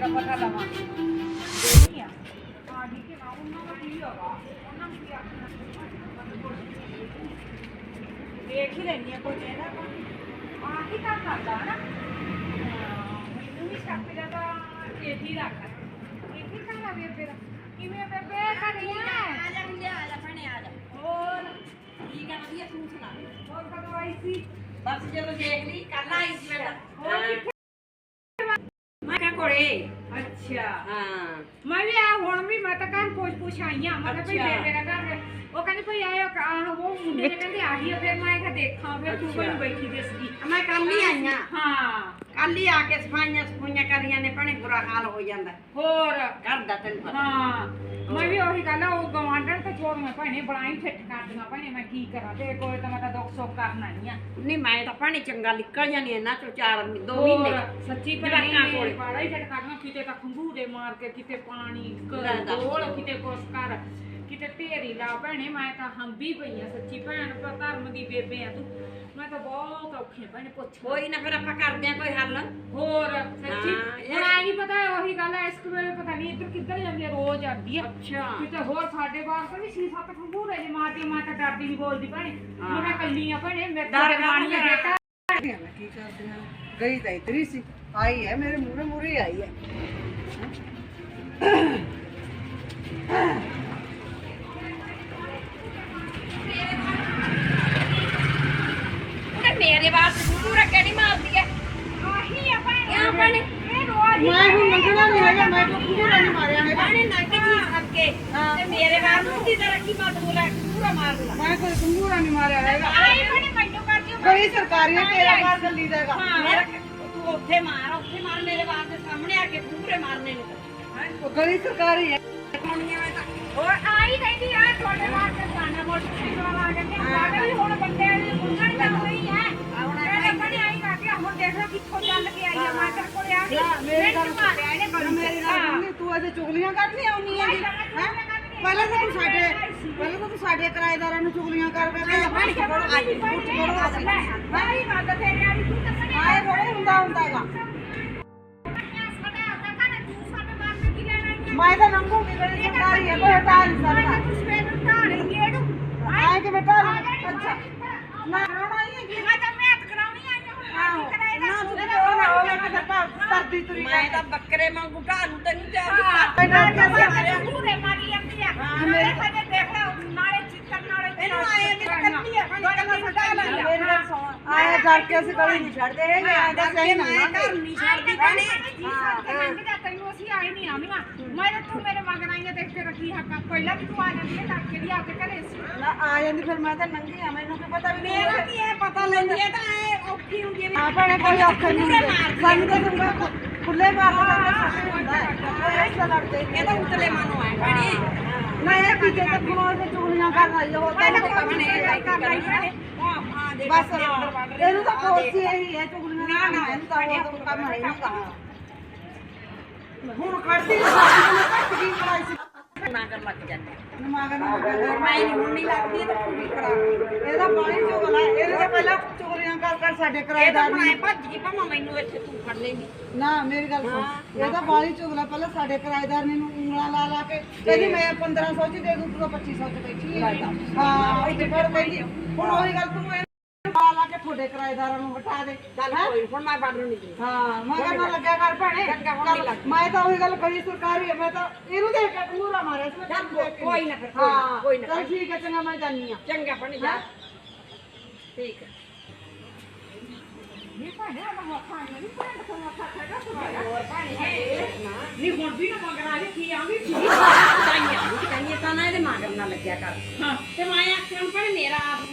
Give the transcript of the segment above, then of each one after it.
ਪਤਾ ਲਵਾਂਗੇ। ਦੇਖੀ ਆ। ਆ ਜੀ ਕਿ ਨਾ ਉਹਨਾਂ ਦਾ ਕੀ ਹੋਗਾ ਉਹਨਾਂ ਨੂੰ ਕੀ ਆਖਣਾ ਦੇਖ ਹੀ ਲੈਣੀ ਆ ਕੋਈ ਇਹਦਾ ਆ ਕੀ ਕੰਮ ਕਰਦਾ ਨਾ। ਮੈਨੂੰ ਵੀ ਸ਼ੱਕ ਜਾਂਦਾ ਇਹ ਹੀ ਰੱਖ ਇਹ ਕੀ ਕਰਦਾ ਬੇਬੇ? ਦਾ ਕਿਵੇਂ ਬੇਬੇ ਕਰੀਆਂ ਆ ਜਾ ਮੁੰਡਿਆ ਆ ਜਾ ਭੈਣੇ ਆ ਜਾ। ਹੋਰ? ਠੀਕ ਆ ਵਧੀਆ ਤੂੰ ਸੁਣਾ। ਹੋਰ ਕਦੋਂ ਆਈ ਸੀ? ਬਸ ਜਦੋਂ ਦੇਖ ਲਈ ਕੱਲ ਆਈ ਸੀ ਮੈਂ ਤਾਂ। ਕੋਲੇ। ਅੱਛਾ। ਹਾਂ। ਮੈਂ ਵੀ ਆ ਹੁਣ ਵੀ ਮੈਂ ਤਾਂ ਘਰ ਪੁੱਛ ਪੁੱਛ ਆਈ ਆ। ਮੈਂ ਕਿਹਾ ਭਈ ਅੱਛਾ। ਦਾ ਘਰ ਉਹ ਕਹਿੰਦੇ ਭਈ ਆਇਓ ਆਹ ਉਹ ਮੁੰਡੇ ਨੇ ਕਹਿੰਦੇ ਆਹੀ ਆ। ਫਿਰ ਮੈਂ ਕਿਹਾ ਦੇਖਾਂ ਫਿਰ ਤੂੰ ਅੱਛਾ। ਬਈ ਬੈਠੀ ਦਿਸਦੀ ਮੈਂ ਕੱਲ ਹੀ ਆਈ ਆ। ਹਾਂ। ਕੱਲ ਹੀ ਆ ਕੇ ਸਫਾਈਆਂ ਸਫਾਈਆਂ ਕਰੀਆਂ ਨੇ ਭੈਣੇ ਬੁਰਾ ਹਾਲ ਹੋ ਜਾਂਦਾ। ਹੋਰ। ਘਰ ਦਾ ਤੈਨੂੰ ਪਤਾ। ਹਾਂ। ਮੈਂ ਵੀ ਉਹੀ ਗੱਲ ਆ ਉਹ ਗਵਾਂਢਣ ਤੇ ਛੋੜ ਮੈਂ ਭੈਣੇ ਬੜਾਈ ਫਿੱਟ ਕਰਦੀਆਂ ਭੈਣੇ ਮੈਂ ਕੀ ਕਰਾਂ ਤੇਰੇ ਕੋਲ ਤਾਂ ਮੈਂ ਤਾਂ ਦੁੱਖ ਸੁੱਖ ਕਰਨ ਆਈ ਆ। ਨਹੀਂ ਮੈਂ ਤਾਂ ਭੈਣੇ ਚੰਗਾ ਨਿਕਲ ਜਾਣੀ ਇਹਨਾਂ ਚੋਂ ਚਾਰ ਦੋ ਹੋਰ, ਮਹੀਨੇ। ਸੱਚੀ ਜਵਾਕਾਂ ਭੈਣੇ ਕੋਲੇ। ਬੜਾ ਹੀ ਫਿੱਟ ਕਰਦੀਆਂ ਕਿਤੇ ਤਾਂ ਖੰਗੂਰੇ ਮਾਰ ਕੇ ਕਿਤੇ ਪਾਣੀ ਲੈ ਦੱਸ। ਕੋਲ ਕਿਤੇ ਕੁਛ ਕਰ ਕਿਤੇ ਢੇਰੀ ਲਾ। ਭੈਣੇ ਮੈਂ ਤਾਂ ਹੰਬੀ ਪਈ ਆ ਸੱਚੀ ਭੈਣ ਪਰ ਧਰਮ ਦੀ ਬੇਬੇ ਆ ਤੂੰ। ਮੈਂ ਤਾਂ ਬਹੁਤ ਔਖੀ ਆ ਭੈਣੇ ਪੁੱਛ ਕੋਈ ਨਾ ਫਿਰ ਆਪਾਂ ਕਰਦੇ ਆ ਕੋਈ ਹੱਲ। ਹੋਰ ਸੱਚੀ ਹਾਂ, ਇਹ- ਹੁਣ ਆਈ ਨਹੀਂ ਪਤਾ ਉਹੀ ਗੱਲ ਐ ਇਸ ਵੇਲੇ ਪਤਾ ਨਹੀਂ ਇੱਧਰ ਕਿੱਧਰ ਜਾਂਦੀ ਆ? ਰੋਜ਼ ਆਉਂਦੀ ਆ। ਅੱਛਾ। ਕਿਤੇ ਹੋਰ ਸਾਡੇ ਬਾਹਰ ਤਾਂ ਵੀ ਛੇ ਸੱਤ ਖੰਗੂਰੇ ਜੇ ਮਾਰਦੀ ਮੈਂ ਤਾਂ ਡਰਦੀ ਨਹੀਂ ਬੋਲਦੀ ਭੈਣੇ। ਹਾਂ। ਮੈਂ ਕੱਲੀ ਆ ਭੈਣੇ ਮੇਰੇ ਡਰ ਤਾਂ ਮਾਣੀ ਆ ਬੇਟਾ ਮੈਂ ਕੀ ਕਰਦੀ ਹਾਂ ਗਈ ਤਾਂ ਇਤਰੀ ਸੀ ਆਈ ਹੈ ਮੇਰੇ ਮੂਹਰੇ ਮੂਹਰੇ ਆਈ ਹੈ। ਮੇਰੇ ਬਾਤ ਪੂਰਾ ਕਿਹੜੀ ਮਾਰਦੀ ਹੈ। ਆਹੀ ਆ ਭੈਣੇ। ਕਿਉਂ ਭੈਣੇ? ਮੈਂ ਹੁਣ ਲੰਘਣਾ ਨਹੀਂ ਹੈਗਾ ਮੈਂ ਤਾਂ ਪੂਰਾ ਨਹੀਂ ਮਾਰਿਆ ਹੈਗਾ। ਭੈਣੇ ਨੱਕ ਜੀ ਅੱਗੇ। ਹਾਂ। ਤੇ ਮੇਰੇ ਬਾਤ ਨੂੰ ਦੀ ਤਰ੍ਹਾਂ ਕੀ ਮਤ ਬੋਲਾ ਪੂਰਾ ਮਾਰ ਦੂੰਗਾ ਮੈਂ ਕੋਈ ਕੰਗੂਰਾ ਨਹੀਂ ਮਾਰਿਆ ਹੈਗਾ। ਆਈ ਭੈਣੇ ਮੈਨੂੰ ਕਰਦੀ ਹੋ ਗਈ ਸਰਕਾਰੀ ਹੈ ਤੇਰਾ ਮਾਰ ਗੱਲੀ ਦਾ ਹੈਗਾ। ਮੇਰਾ ਤੂੰ ਉੱਥੇ ਮਾਰ ਉੱਥੇ ਮਾਰ ਮੇਰੇ ਬਾਤ ਦੇ ਸਾਹਮਣੇ ਆ ਕੇ ਪੂਰੇ ਮਾਰਨੇ ਨੂੰ। ਉਹ ਗਲੀ ਸਰਕਾਰੀ ਹੈ ਤਾਂ। ਹੋਰ ਆਈ ਕਹਿੰਦੀ ਆ ਤੁਹਾਡੇ ਵਾਸਤੇ ਜਾਣਾ ਮੋਟਰਸਾਈਕਲ ਵਾਲਾ ਆ ਜਾਂਦੇ ਸਾਡੇ ਵੀ ਹੁਣ ਬੰਦੇ ਦੀ ਮੁੰਗਣ ਲੱਗ ਰਹੀ ਹੈ ਤਾਂ ਹੁਣ ਦੇਖ ਲਓ ਕਿੱਥੋਂ ਚੱਲ ਕੇ ਆਈ ਆ ਮੈਂ ਤੇਰੇ ਕੋਲੇ ਆ ਲੈ, ਗਈ ਮੇਰੀ ਗੱਲ ਮਿੰਟ ਮਾਰਿਆ ਇਹਨੇ ਗਲੀ ਮੇਰੀ ਗੱਲ ਸੁਣੀ ਤੂੰ ਇਹਦੇ ਚੁਗਲੀਆਂ ਕੱਢਣੀ ਆਉਣੀ ਹੈਗੀ ਹੈਂ? ਪਹਿਲਾਂ ਤਾਂ ਤੂੰ ਸਾਡੇ ਪਹਿਲਾਂ ਤਾਂ ਤੂੰ ਸਾਡੇ ਕਿਰਾਏਦਾਰਾਂ ਨੂੰ ਚੁਗਲੀਆਂ ਕਰ ਕਰ ਕੇ ਪਾਣੀ ਕੋਲ ਆ ਜੀ ਪਾਣੀ ਕੋਲ ਆ ਜੀ ਮੈਂ ਗੱਲ ਤੇਰੀ ਆ ਤੂੰ ਤਾਂ ਕਦੇ ਆਏ ਥੋੜੇ ਹੁੰਦਾ ਹੁੰਦਾ ਹੈਗਾ ਸਾਡਾ ਆਉਂਦਾ ਤਾਂ ਤੂੰ ਸਾਡੇ ਬਾਹਰ ਕੀ ਲੈਣਾ ਹੈ ਮੈਂ ਤਾਂ ਲੰਘੂਗੀ ਗਲੀ ਸਰਕਾਰੀ ਹੈ ਕੋਈ ਹਟਾ ਨਹੀਂ ਸਕਦਾ ਤੂੰ ਸਵੇਰ ਨੂੰ ਢਾਲ ਗੇੜੂ ਆਏ ਕਿ ਬੇਟਾ ਅੱਛਾ। ਨਾ ਰੋਣਾ ਹੀ ਹੈਗੀ। ਮੈਂ ਤਾਂ ਮੈਂ ਕਰਾਉਣੀ ਆਈ ਹਾਂ ਆਹੋ ਹੁਣ ਕਰਾਏ ਨਾ ਤੂੰ ਕਿਤੇ ਉਹ ਨਾ ਹੋਵੇ ਕਿ ਕਰਦੀ ਤੁਰੀ ਮੈਂ ਤਾਂ ਬੱਕਰੇ ਵਾਂਗੂ ਢਾਲੂ ਤੈਨੂੰ ਤੇ ਤਾਂ ਮੈਂ ਮਾਰਿਆ। ਪੂਰੇ ਮਾਰੀ ਜਾਂਦੀ ਆ। ਮੇਰੇ ਮੇਰੇ- ਖਾਦੇ ਦੇਖ ਲੈ ਨਾਲੇ ਚਿੱਤਰ ਨਾਲੇ ਇਹਨੂੰ ਆਏ ਵੀ ਕੱਟੀ ਆ ਖਾਣੀ ਕੱਲਾ ਸਟਾ ਲੈ ਮੇਰੀ ਗੱਲ ਸੁਣ ਆਏ ਜੜ ਕੇ ਅਸੀਂ ਗਲੀ ਨਹੀਂ ਛੱਡਦੇ ਹੈਗੇ ਤਾਂ ਸਹੀ ਮੈਂ ਨਾ। ਘਰ ਨਹੀਂ ਛੱਡਦੀ ਭੈਣੇ। ਭੈਣੇ ਤੈਨੂੰ ਅਸੀਂ ਆਏ ਨਹੀਂ ਆਵੀਆਂ। ਮੈਂ ਤਾਂ ਤੂੰ ਮੇਰੇ ਮਗਰ ਆਈਆਂ ਦੇਖ ਕੇ ਰੱਖੀ ਹੱਕਾ ਪਹਿਲਾਂ ਵੀ ਤੂੰ ਆ ਜਾਂਦੀ ਹੈ ਡਰ ਕੇ ਦੀ ਆ ਕੇ ਘਰੇ ਸੀ। ਨਾ ਆ ਜਾਂਦੀ ਫਿਰ ਮੈਂ ਤਾਂ ਨੰਗੀ ਆ ਮੈਨੂੰ ਕੀ ਪਤਾ ਵੀ ਤੂੰ ਮੇਰਾ ਕੀ ਹੈ ਪਤਾ ਲੈਂਦੀ ਹੈ ਤਾਂ ਐ ਔਖੀ ਹੁੰਦੀ ਹੈ ਆ ਭੈਣੇ ਕੋਈ ਔਖੇ ਨਹੀਂ ਮਾਰਦੀ ਸਾਨੂੰ ਤਾਂ ਤੁੰਗਾ ਖੁੱਲੇ ਮਾਰ ਦਿੰਦੇ ਹੁੰਦਾ ਹੈ। ਇਹ ਤਾਂ ਲੜਦੇ ਇਹ ਤਾਂ ਉਤਲੇ ਮਨੋਂ ਹੈ। ਭੈਣੇ। ਨਾ ਇਹ ਕੀ ਜੇ ਤੱਕ ਕੋਲ ਤੇ ਚੁਗਲੀਆਂ ਕਰਨ ਹੋ ਮੈਂ ਤਾਂ ਤਾਂ ਭੈਣੇ ਇਹ ਕਰ ਲਈ ਭੈਣੇ ਉਹ ਆ। ਦੇ ਬਸ ਇਹਨੂੰ ਤਾਂ ਕੋਸੀ ਇਹੀ ਹੈ ਚੁਗਲੀਆਂ ਨਾ ਨਾ ਇਹਨੂੰ ਤਾਂ ਹੋਰ ਕੋਈ ਕੰਮ ਹੈ ਨਹੀਂ ਕਹਾ ਹੁਣ ਖੜਦੀ ਨਹੀਂ ਸਕਦੀ ਮੈਂ ਘੱਟ ਕੀ ਕਰਾਈ ਸੀ? ਨਾ ਕਰ ਲੱਗ ਜਾਂਦੇ ਨਮਾਗਰ ਨੂੰ ਹੋਰ ਮੈਂ ਨਹੀਂ ਹੁਣ ਨਹੀਂ ਲੱਗਦੀ ਤਾਂ ਤੂੰ ਵੀ ਕਰਾ। ਇਹਦਾ ਪਾਣੀ ਚੁਗਲਾ ਇਹਦੇ ਤਾਂ ਪਹਿਲਾਂ ਚੁਗਲੀਆਂ ਕਰ ਕਰ ਸਾਡੇ ਇਹ ਤਾਂ ਕਿਰਾਏਦਾਰ ਬਣਾਏ ਨੇ ਭੱਜ ਗਈ ਭਾਵੇਂ ਮੈਨੂੰ ਇੱਥੇ ਤੂੰ ਫੜ ਲੈਂਦੀ ਨਾ ਮੇਰੀ ਗੱਲ ਸੁਣ ਇਹ ਤਾਂ ਬਾਲੀ ਚੁਗਲਾ ਪਹਿਲਾਂ ਸਾਡੇ ਕਿਰਾਏਦਾਰ ਨੇ ਨੂੰ ਉਂਗਲਾਂ ਲਾ ਲਾ ਕੇ ਕਹਿੰਦੀ ਮੈਂ 1500 ਚ ਦੇ ਦੂੰ ਤੂੰ ਤਾਂ 2500 ਚ ਬੈਠੀ ਹੈ ਹਾਂ। ਇੱਥੇ ਕਹਿੰਦੀ ਹੁਣ ਉਹੀ ਗੱਲ ਤੂੰ ਤੁਹਾਡੇ ਕਿਰਾਏਦਾਰਾਂ ਨੂੰ ਵਟਾ ਦੇ। ਚੱਲ ਕੋਈ ਹੁਣ ਮੈਂ ਨਹੀਂ ਦਿੰਦੀ ਹਾਂ ਮੈਂ ਕਹਿੰਦਾ ਲੱਗਿਆ ਕਰ ਭੈਣੇ। ਚੰਗਾ, ਹੁਣ ਨਹੀਂ। ਮੈਂ ਤਾਂ ਉਹੀ ਗੱਲ ਕਰੀ ਸਰਕਾਰੀ ਹੈ ਮੈਂ ਤਾਂ ਇਹਨੂੰ ਦੇਖ ਕੇ ਮੂਹਰਾ ਮਾਰਿਆ ਸੀ ਮੈਂ ਚੱਲ ਤੈਨੂੰ ਦੇਖ ਕੇ ਕੋਈ ਨਾ ਫਿਰ, ਕੋਈ ਨਾ, ਹਾਂ ਕੋਈ ਨਾ। ਚੱਲ ਠੀਕ ਹੈ ਚੰਗਾ ਮੈਂ ਜਾਨੀ ਆ। ਚੰਗਾ ਬਣ ਜਾ। ਠੀਕ ਹੈ ਇਹ ਭਾਣੇ ਉਹ ਮੱਖਾ ਨਹੀਂ ਭਾਣੇ ਤੋਂ ਮੱਖਾ ਖੜਾ ਹੋਰ ਭਾਣੇ ਨਹੀਂ ਹੁਣ ਵੀ ਨਾ ਮਗਰ ਆ ਜੇ ਕੀ ਆਂਦੀ ਸੀ ਤਾਈਆਂ ਵੀ ਕਹਿੰਦੀ ਤਾਂ ਨਾ ਇਹਦੇ ਮਾਗਰ ਨਾ ਲੱਗਿਆ ਕਰ ਹਾਂ ਤੇ ਮੈਂ ਆਖਿਆ ਹੁਣ ਭਾਣੇ ਮੇਰਾ ਆਪ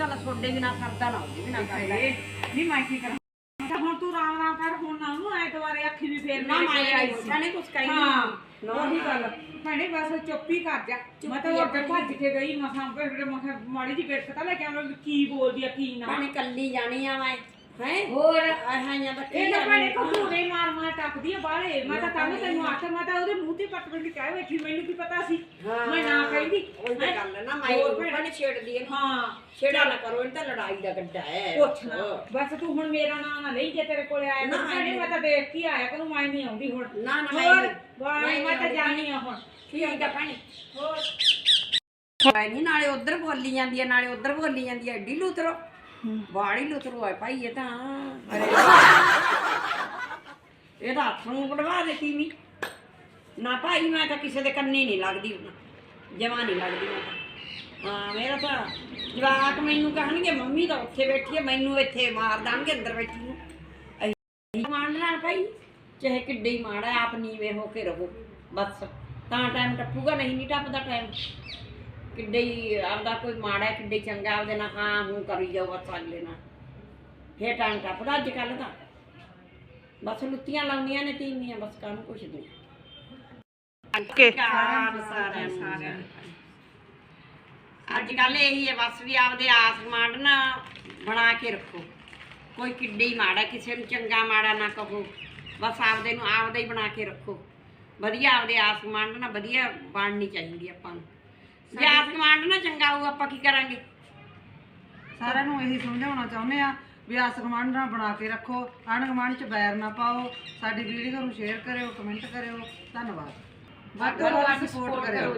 ਤਾਂ ਛੋਡੇ ਵੀ ਨਾ ਕਰਦਾ ਨਾ ਉਹਦੇ ਵੀ ਨਾ ਕਰਦਾ। ਨਹੀਂ ਮੈਂ ਕੀ ਕਰਾਂ? ਤਾਂ ਹੁਣ ਤੂੰ ਰਾਮ ਰਾਮ ਕਰ ਹੁਣ ਨਾ ਉਹਨੂੰ ਐ ਦੁਬਾਰੇ ਅੱਖੀ ਵੀ ਫੇਰ ਨਾ ਮੇਰੇ ਮੈਂ ਕੋਲੇ ਆਈ ਸੀ। ਜਾਣੇ ਕੁਛ ਕਹੀ ਹਾਂ ਨਾ ਉਹੀ ਗੱਲ। ਭੈਣੇ ਬਸ ਚੁੱਪ ਹੀ ਕਰ ਜਾ। ਮੈਂ ਤਾਂ ਅੱਗੇ ਭੱਜ ਕੇ ਗਈ ਮਸਾਂ ਫਿਰ ਮਾੜੀ ਜੀ ਗੇਟ ਪਤਾ ਲੈ ਕੇ ਆਵਾਂ ਕੀ ਬੋਲਦੀ ਆ ਕੀ ਨਾ। ਭਾਣੇ ਕੱਲੀ ਜਾਣੀ ਆ ਮੈਂ। ਹੈ? ਹੋਰ ਆਹਾਂ ਜਾਂ ਬੱਕੀ ਇਹ ਤਾਂ ਭੈਣੇ ਘੂਰੇ ਮਾਰ ਮਾਰ ਟੱਪਦੀ ਆ ਬਾਹਲੇ। ਮੈਂ ਤਾਂ ਤਾਂ ਤੈਨੂੰ ਆਖਿਆ ਮੈਂ ਤਾਂ ਉਹਦੇ ਮੂੰਹ ਤੇ ਪੱਟ ਪੱਟ ਕੇ ਕਹਿ ਬੈਠੀ ਮੈਨੂੰ ਕੀ ਪਤਾ ਸੀ? ਮੈਂ ਨਾ ਕਹਿੰਦੀ ਉਹ ਤਾਂ ਗੱਲ ਹੈ ਨਾ ਮੈਂ ਹੋਰ ਉਹ ਭੈਣੇ। ਬਣ ਛੇੜਦੀ ਹੈ ਹਾਂ। ਛੇੜਾ ਨਾ ਕਰੋ ਇਹ ਤਾਂ ਲੜਾਈ ਦਾ ਗੱਡਾ ਹੈ। ਪੁੱਛਣਾ ਬਸ ਤੂੰ ਹੁਣ ਮੇਰਾ ਨਾਂ ਨਾ ਲਈ ਜੇ ਤੇਰੇ ਕੋਲੇ ਆਇਆ ਨਾ, ਤਾਂ ਭੈਣੇ ਮੈਂ ਤਾਂ ਦੇਖ ਕੇ ਆਇਆ ਕਰੂੰ ਮੈਂ ਨਹੀਂ ਆਉਂਦੀ ਹੁਣ। ਨਾ, ਨਾ, ਮੈਂ ਹੋਰ ਨਹੀਂ- ਵਾਹ ਮੈਂ ਮੈਂ ਤਾਂ ਨਹੀਂ ਜਾਣੀ ਆ ਹੁਣ। ਠੀਕ ਆ ਭੈਣੇ। ਹੋਰ। ਮੈਂ ਨਹੀਂ ਨਾਲੇ ਉਧਰ ਬੋਲੀ ਜਾਂਦੀ ਹੈ ਨਾਲੇ ਉਧਰ ਬੋਲੀ ਜਾਂਦੀ ਹੈ ਐਡੀ ਲੂਤਰੋ। ਬਾੜੀ ਲੂਤਰੋ ਹੈ ਭਾਈ, ਇਹ ਤਾਂ ਹੱਥ ਨੂੰ ਵੜਵਾ ਦੇ ਤੀਵੀਂ। ਨਾ ਭਾਈ, ਮੈਂ ਤਾਂ ਕਿਸੇ ਦੇ ਕੰਨੀ ਨਹੀਂ ਲੱਗਦੀ ਜਮਾ ਨਹੀਂ ਲੱਗਦੀ ਮੈਂ ਤਾਂ। ਹਾਂ, ਮੇਰਾ ਤਾਂ ਜਵਾਕ ਮੈਨੂੰ ਕਹਿਣਗੇ, ਮੰਮੀ ਤਾਂ ਉੱਥੇ ਬੈਠੀ ਹੈ, ਮੈਨੂੰ ਇੱਥੇ ਮਾਰ ਦਾਂਗੇ ਅੰਦਰ ਬੈਠੀ ਨੂੰ ਅਸੀਂ ਮਾਣ ਨਾਲ ਭਾਈ, ਚਾਹੇ ਕਿੱਡੇ ਹੀ ਮਾੜਾ ਆਪ ਨੀਵੇਂ ਹੋ ਕੇ ਰਹੋ, ਬਸ। ਤਾਂ ਟਾਈਮ ਟੱਪੂਗਾ, ਨਹੀਂ ਨਹੀਂ ਟੱਪਦਾ ਟਾਈਮ ਕਿੱਡੇ ਹੀ ਆਪਦਾ ਕੋਈ ਮਾੜਾ ਕਿੱਡੇ ਚੰਗਾ ਉਹਦੇ ਨਾਲ ਹਾਂ ਹੂੰ ਕਰੀ ਜਾਓ ਬਸ ਅਗਲੇ ਨਾਲ। ਫੇਰ ਟਾਈਮ ਟੱਪਦਾ ਅੱਜ ਕੱਲ ਤਾਂ ਬਸ ਲੁੱਤੀਆਂ ਲਾਉਂਦੀਆਂ ਨੇ ਤੀਵੀਆਂ ਬਸ ਕਾਹਨੂੰ ਕੁਛ ਨਹੀਂ ਅੱਜ ਕੱਲ ਇਹੀ ਹੈ ਬਸ ਵੀ ਆਪਦੇ ਆਸ ਮਾਂਡ ਨਾ ਬਣਾ ਕੇ ਰੱਖੋ। ਕੋਈ ਕਿੱਡੇ ਹੀ ਮਾੜਾ ਕਿਸੇ ਨੂੰ ਚੰਗਾ ਮਾੜਾ ਨਾ ਕਹੋ। ਬਸ ਆਪਦੇ ਨੂੰ ਆਪਦਾ ਹੀ ਬਣਾ ਕੇ ਰੱਖੋ। ਵਧੀਆ ਆਪਦੇ ਆਸ ਮਾਂਡ ਨਾ ਵਧੀਆ ਬਣਨੀ ਚਾਹੀਦੀ ਆਪਾਂ ਨੂੰ। ਜੇ ਆਸ ਮਾਂਡ ਨਾ ਚੰਗਾ ਹੋਊ ਆਪਾਂ ਕੀ ਕਰਾਂਗੇ? ਸਾਰਿਆਂ ਨੂੰ ਇਹੀ ਸਮਝਾਉਣਾ ਚਾਹੁੰਦੇ ਆ ਵੀ ਆਸ ਗੁਆਂਢ ਨਾਲ ਬਣਾ ਕੇ ਰੱਖੋ ਆਂਢ ਗੁਆਂਢ ਚ ਬੈਰ ਨਾ ਪਾਓ ਸਾਡੀ ਵੀਡੀਓ ਨੂੰ ਸ਼ੇਅਰ ਕਰਿਓ ਕਮੈਂਟ ਕਰਿਓ ਧੰਨਵਾਦ। ਵੱਧ ਤੋਂ ਵੱਧ ਸਪੋਰਟ ਕਰਿਓ।